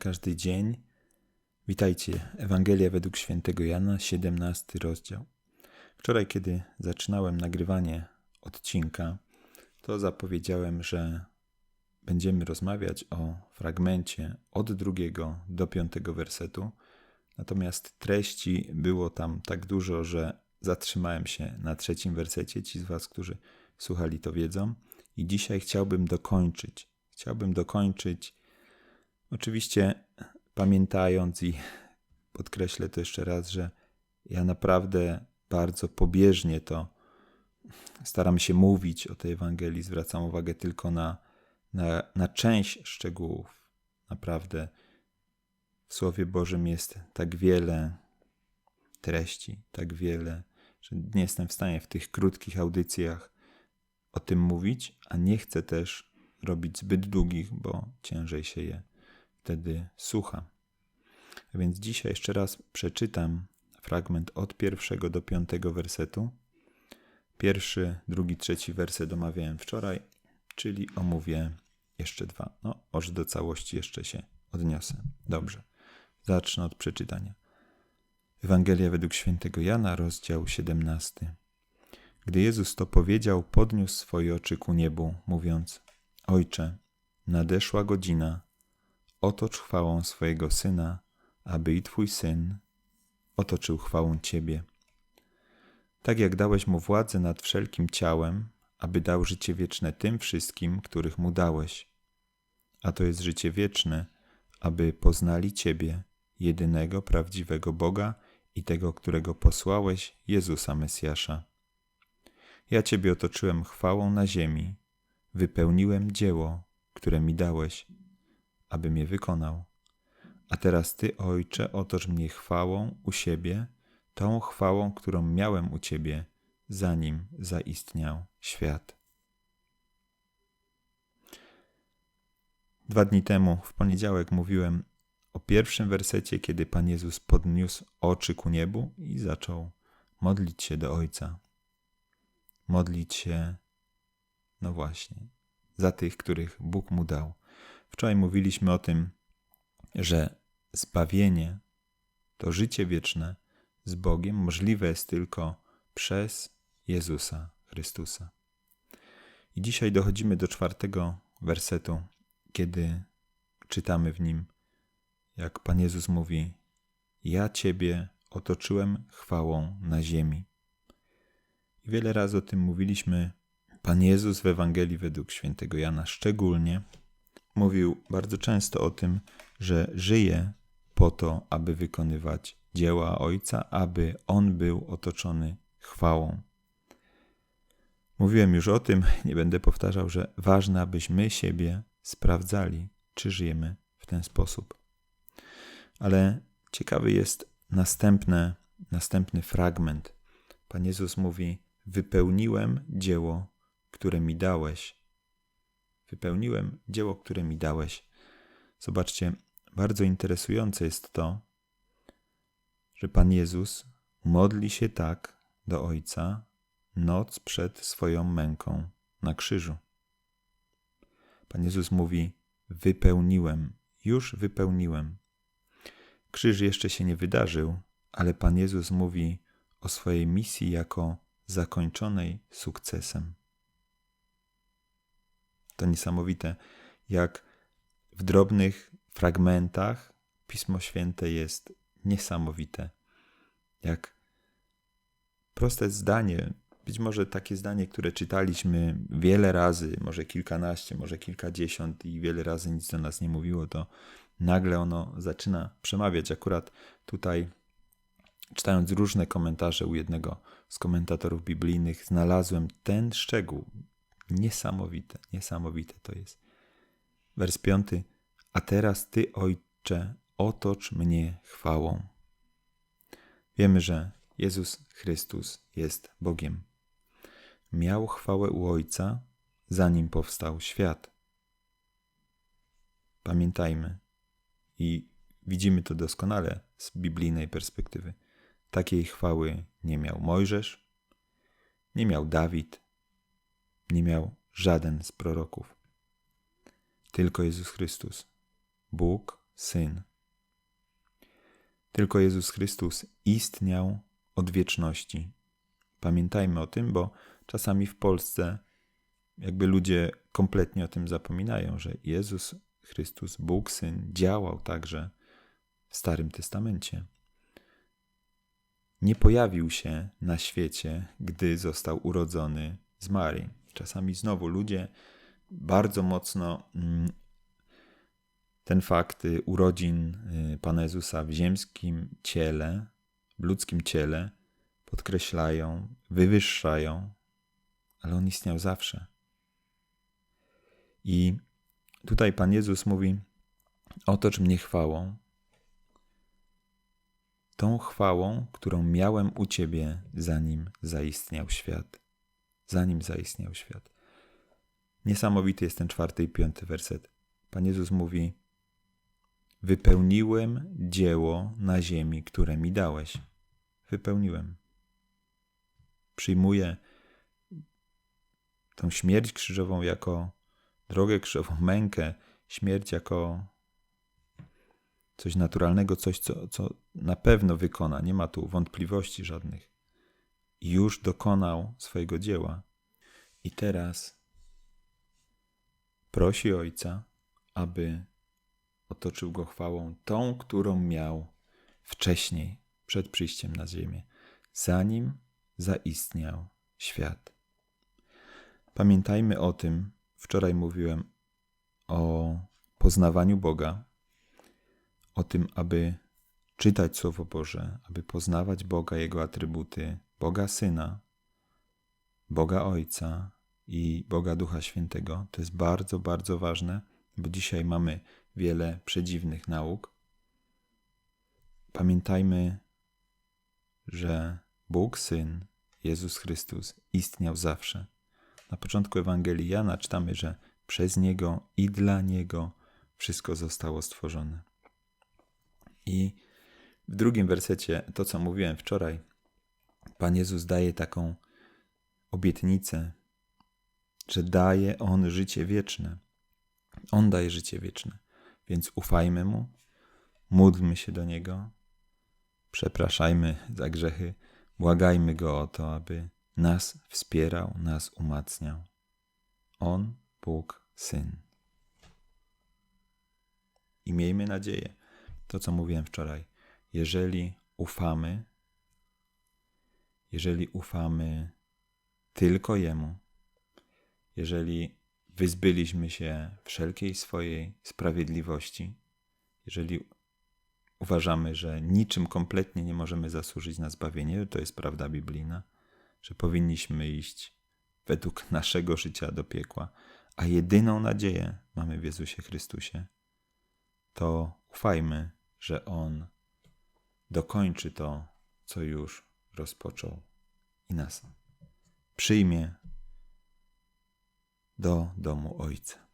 każdy dzień. Witajcie, Ewangelia według świętego Jana, 17 rozdział. Wczoraj, kiedy zaczynałem nagrywanie odcinka, to zapowiedziałem, że będziemy rozmawiać o fragmencie od drugiego do piątego wersetu. Natomiast treści było tam tak dużo, że zatrzymałem się na trzecim wersecie. Ci z Was, którzy słuchali, to wiedzą. I dzisiaj chciałbym dokończyć. Chciałbym dokończyć Oczywiście pamiętając i podkreślę to jeszcze raz, że ja naprawdę bardzo pobieżnie to staram się mówić o tej Ewangelii, zwracam uwagę tylko na, na, na część szczegółów. Naprawdę w Słowie Bożym jest tak wiele treści, tak wiele, że nie jestem w stanie w tych krótkich audycjach o tym mówić, a nie chcę też robić zbyt długich, bo ciężej się je wtedy słucha. A więc dzisiaj jeszcze raz przeczytam fragment od pierwszego do piątego wersetu. Pierwszy, drugi, trzeci werset omawiałem wczoraj, czyli omówię jeszcze dwa. No, może do całości jeszcze się odniosę. Dobrze, zacznę od przeczytania. Ewangelia według świętego Jana, rozdział 17. Gdy Jezus to powiedział, podniósł swoje oczy ku niebu, mówiąc: Ojcze, nadeszła godzina, otocz chwałą swojego Syna, aby i Twój Syn otoczył chwałą Ciebie. Tak jak dałeś Mu władzę nad wszelkim ciałem, aby dał życie wieczne tym wszystkim, których Mu dałeś. A to jest życie wieczne, aby poznali Ciebie, jedynego prawdziwego Boga i tego, którego posłałeś, Jezusa Mesjasza. Ja Ciebie otoczyłem chwałą na ziemi, wypełniłem dzieło, które mi dałeś abym je wykonał. A teraz Ty, Ojcze, otocz mnie chwałą u siebie, tą chwałą, którą miałem u Ciebie, zanim zaistniał świat. Dwa dni temu, w poniedziałek, mówiłem o pierwszym wersecie, kiedy Pan Jezus podniósł oczy ku niebu i zaczął modlić się do Ojca. Modlić się, no właśnie, za tych, których Bóg mu dał. Wczoraj mówiliśmy o tym, że zbawienie, to życie wieczne z Bogiem możliwe jest tylko przez Jezusa Chrystusa. I dzisiaj dochodzimy do czwartego wersetu, kiedy czytamy w nim, jak Pan Jezus mówi: Ja Ciebie otoczyłem chwałą na ziemi. I wiele razy o tym mówiliśmy. Pan Jezus w Ewangelii według świętego Jana szczególnie mówił bardzo często o tym, że żyje po to, aby wykonywać dzieła Ojca, aby On był otoczony chwałą. Mówiłem już o tym, nie będę powtarzał, że ważne, abyśmy siebie sprawdzali, czy żyjemy w ten sposób. Ale ciekawy jest następne, następny fragment. Pan Jezus mówi: Wypełniłem dzieło, które mi dałeś wypełniłem dzieło, które mi dałeś. Zobaczcie, bardzo interesujące jest to, że Pan Jezus modli się tak do Ojca noc przed swoją męką na krzyżu. Pan Jezus mówi: Wypełniłem, już wypełniłem. Krzyż jeszcze się nie wydarzył, ale Pan Jezus mówi o swojej misji jako zakończonej sukcesem. To niesamowite, jak w drobnych fragmentach Pismo Święte jest niesamowite. Jak proste zdanie, być może takie zdanie, które czytaliśmy wiele razy, może kilkanaście, może kilkadziesiąt i wiele razy nic do nas nie mówiło, to nagle ono zaczyna przemawiać. Akurat tutaj, czytając różne komentarze u jednego z komentatorów biblijnych, znalazłem ten szczegół. Niesamowite, niesamowite to jest. Wers piąty. A teraz Ty, Ojcze, otocz mnie chwałą. Wiemy, że Jezus Chrystus jest Bogiem. Miał chwałę u Ojca, zanim powstał świat. Pamiętajmy i widzimy to doskonale z biblijnej perspektywy. Takiej chwały nie miał Mojżesz, nie miał Dawid, nie miał żaden z proroków. Tylko Jezus Chrystus, Bóg Syn. Tylko Jezus Chrystus istniał od wieczności. Pamiętajmy o tym, bo czasami w Polsce jakby ludzie kompletnie o tym zapominają, że Jezus Chrystus, Bóg Syn, działał także w Starym Testamencie. Nie pojawił się na świecie, gdy został urodzony z Marii. Czasami znowu ludzie bardzo mocno mm, ten fakt y, urodzin y, Pana Jezusa w ziemskim ciele, w ludzkim ciele podkreślają, wywyższają, ale on istniał zawsze. I tutaj Pan Jezus mówi: Otocz mnie chwałą, tą chwałą, którą miałem u Ciebie, zanim zaistniał świat. Zanim zaistniał świat. Niesamowity jest ten czwarty i piąty werset. Pan Jezus mówi: Wypełniłem dzieło na ziemi, które mi dałeś. Wypełniłem. Przyjmuję tą śmierć krzyżową jako drogę krzyżową, mękę, śmierć jako coś naturalnego, coś, co, co na pewno wykona. Nie ma tu wątpliwości żadnych. Już dokonał swojego dzieła. I teraz prosi Ojca, aby otoczył go chwałą, tą, którą miał wcześniej, przed przyjściem na ziemię, zanim zaistniał świat. Pamiętajmy o tym, wczoraj mówiłem o poznawaniu Boga, o tym, aby czytać Słowo Boże, aby poznawać Boga, Jego atrybuty, Boga Syna, Boga Ojca i Boga Ducha Świętego. To jest bardzo, bardzo ważne, bo dzisiaj mamy wiele przedziwnych nauk. Pamiętajmy, że Bóg Syn, Jezus Chrystus, istniał zawsze. Na początku Ewangelii Jana czytamy, że przez Niego i dla Niego wszystko zostało stworzone. I w drugim wersecie, to co mówiłem wczoraj, Pan Jezus daje taką obietnicę, że daje On życie wieczne. On daje życie wieczne. Więc ufajmy Mu, módlmy się do Niego, przepraszajmy za grzechy, błagajmy Go o to, aby nas wspierał, nas umacniał. On, Bóg, Syn. I miejmy nadzieję, to co mówiłem wczoraj, jeżeli ufamy, jeżeli ufamy tylko Jemu, jeżeli wyzbyliśmy się wszelkiej swojej sprawiedliwości, jeżeli uważamy, że niczym kompletnie nie możemy zasłużyć na zbawienie, to jest prawda biblijna, że powinniśmy iść według naszego życia do piekła, a jedyną nadzieję mamy w Jezusie Chrystusie, to ufajmy, że On dokończy to, co już rozpoczął i nas przyjmie do domu Ojca.